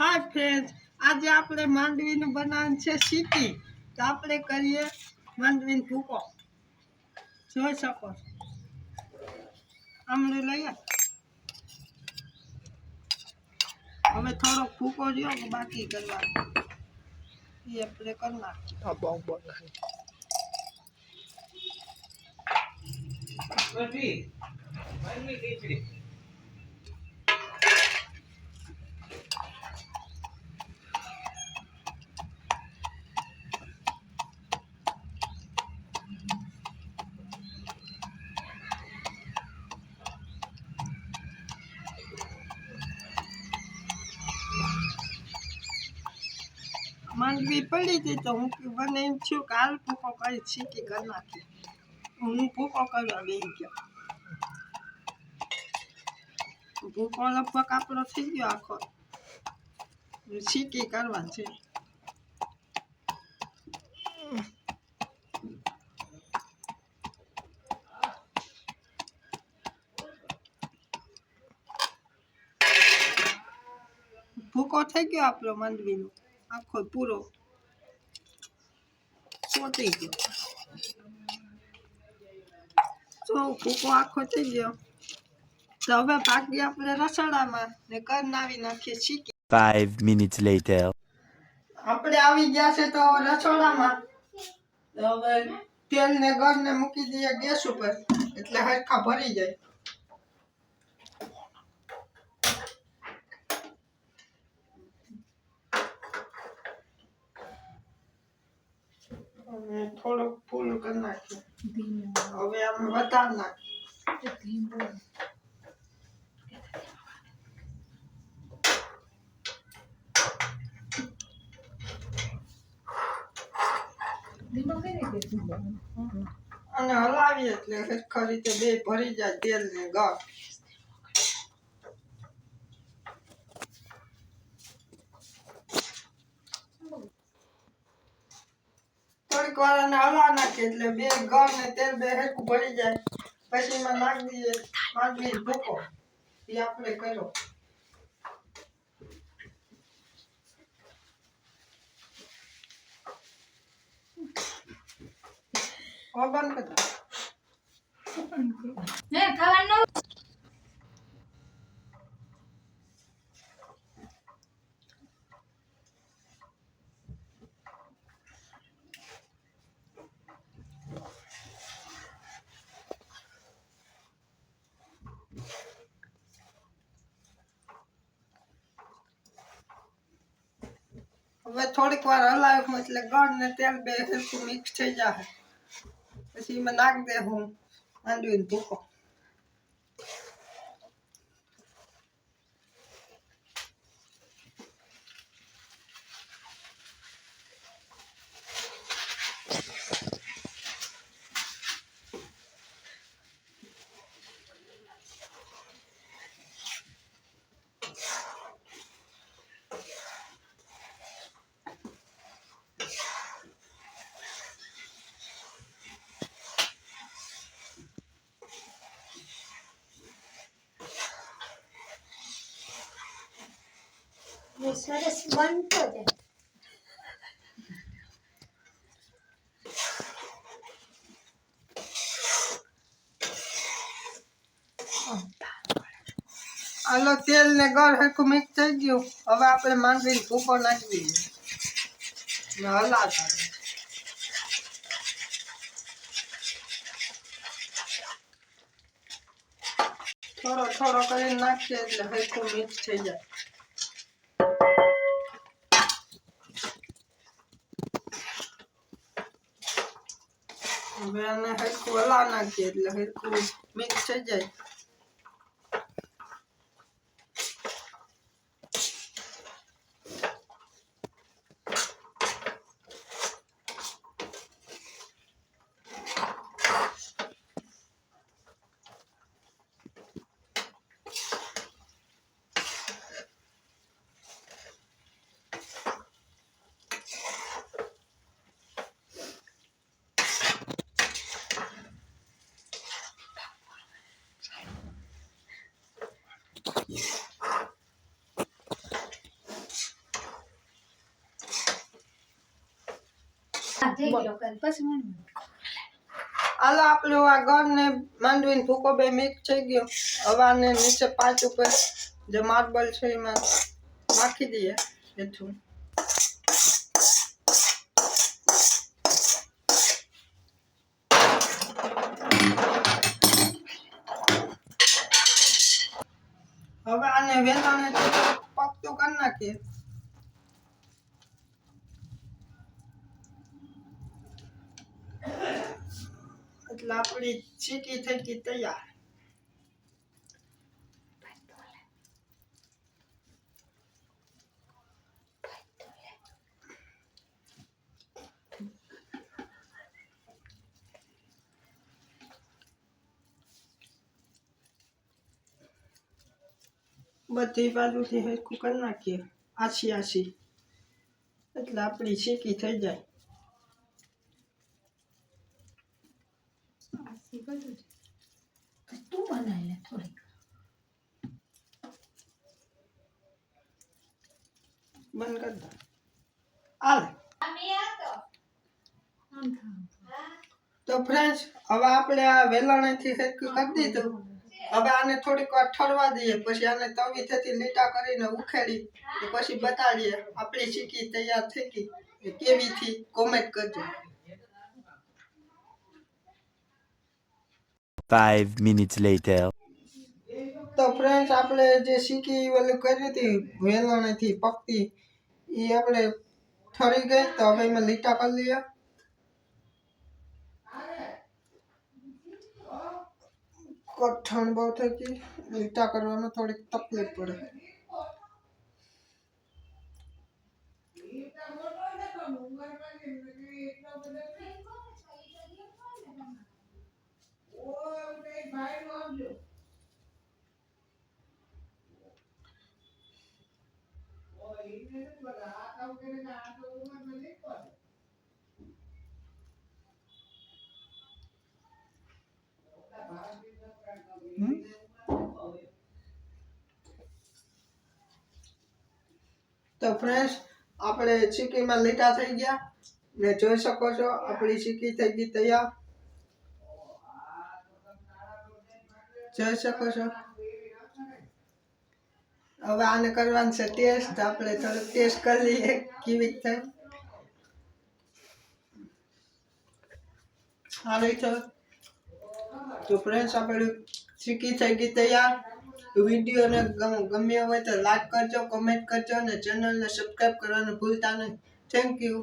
હાય friend આજે આપણે માંડવીનું બનાવવાનું છે સીટી તો આપણે કરીએ માંડવીનો ભૂકો. જોઈ શકો આમળું લઈએ. હવે થોડોક ભૂકો રહ્યો બાકી કરવાનો? એ આપણે કરી નાખીએ. માંડવી પડી હતી તો હું મને એમ થયું કે હાલ ભૂકો કરી સીટી કરી નાખી હું ભૂકો કરવા બેસી ગયો ભૂકો લગભગ આપણો થઈ ગયો આખો સીટી કરવા છે ભૂકો થઈ ગયો આપણો માંડવીનો આખો પૂરો. ચોટી ગયો. તો ભૂકો આખો થઈ ગયો. તો હવે બાકી આપણે રસોડામાં ને કર નાવી નાખીએ શીખી Five minutes later. આપણે આવી ગયા છે તો રસોડામાં. તો હવે તેલ ને ગર ને મૂકી દઈએ ગેસ ઉપર. એટલે હરખા ભરી જાય અને થોડુંક નાખીએ હવે આમ વધારે નાખીએ અને હલાવીએ એટલે હરખા રીતે બે ભરી જાય તેલ ને ગર થોડીક વાર એને હલા નાખીએ એટલે બે ગર ને તેલ બે હરખું ભરી જાય પછી એમાં નાખી દઈએ માંડવી ભૂકો એ આપણે કર્યો ઓ બંધ કરી હવે થોડીક વાર હલાવ્યું એટલે ગળ ને તેલ બે હરખું મિક્સ થઈ જાય પછી એમાં નાખ દે હું માંડવીને ભૂકો સરસ બનતો જાય આલો તેલ ને ગળ હેકું મિક્સ થઈ ગયું. હવે આપણે માંડવીને ભૂકો નાખી દઈએ હલાવતા રહીએ. થોડો થોડો કરીને નાખીએ એટલે હરખું મિક્સ થઈ જાય. હવે આને હરખું હલાવ નાખીએ એટલે હરખું મિક્સ થઈ જાય પછી મને હાલો આપણું આ ગળ ને માંડવીને ભૂકો બે મિક્સ થઈ ગયો હવે આને નીચે પાંચ ઉપર જે માર્બલ છે એમાં નાખી દઈએ હેઠું હવે આને વેલાને પકતું કરી નાખીએ એટલે આપણી ચીકી થઈ ગઈ તૈયાર બધી બાજુથી હરખું કરી નાખીએ આછી આછી એટલે આપણી ચીકી થઈ જાય આસી બધું જ. તું બનાવી લે થોડીક. બંધ કરી દો. તો ફ્રેન્ડ્સ હવે આપણે આ વેલણેથી સરખું કરી દીધું. હવે આને થોડીક વાર ઠરવા દઈએ પછી આને તવી થતી લીટા કરીને ઉખેડી પછી બતાડીએ. આપણી શીખી તૈયાર થઈ ગઈ. એ કેવી થી કોમેન્ટ કરજો. Five minutes later. તો ફ્રેન્ડ્સ આપણે જે શીકી ઓલું કરી હતી વેલણેથી પકતી એ આપણે ઠરી ગઈ તો હવે એમાં લીટા કરી લઈએ કઠણ બહુ થઈ ગઈ લીટા કરવામાં થોડીક તકલીફ પડે તો ફ્રેન્ડ્સ આપણે ચીકીમાં લીટા થઈ ગયા ને જોઈ શકો છો આપણી ચીકી થઈ ગઈ તૈયાર જોઈ શકો છો હવે આને કરવાનું છે ટેસ્ટ આપણે થોડુંક ટેસ્ટ કરી લઈએ. કેવી થાય સારી છે તો ફ્રેન્ડ્સ આપણે શીખી થઈ ગઈ તૈયાર. વિડીયોને ગમ્યો હોય તો લાઈક કરજો કોમેન્ટ કરજો અને ચેનલને સબસ્ક્રાઈબ કરવાનું ભૂલતા નહીં. Thank you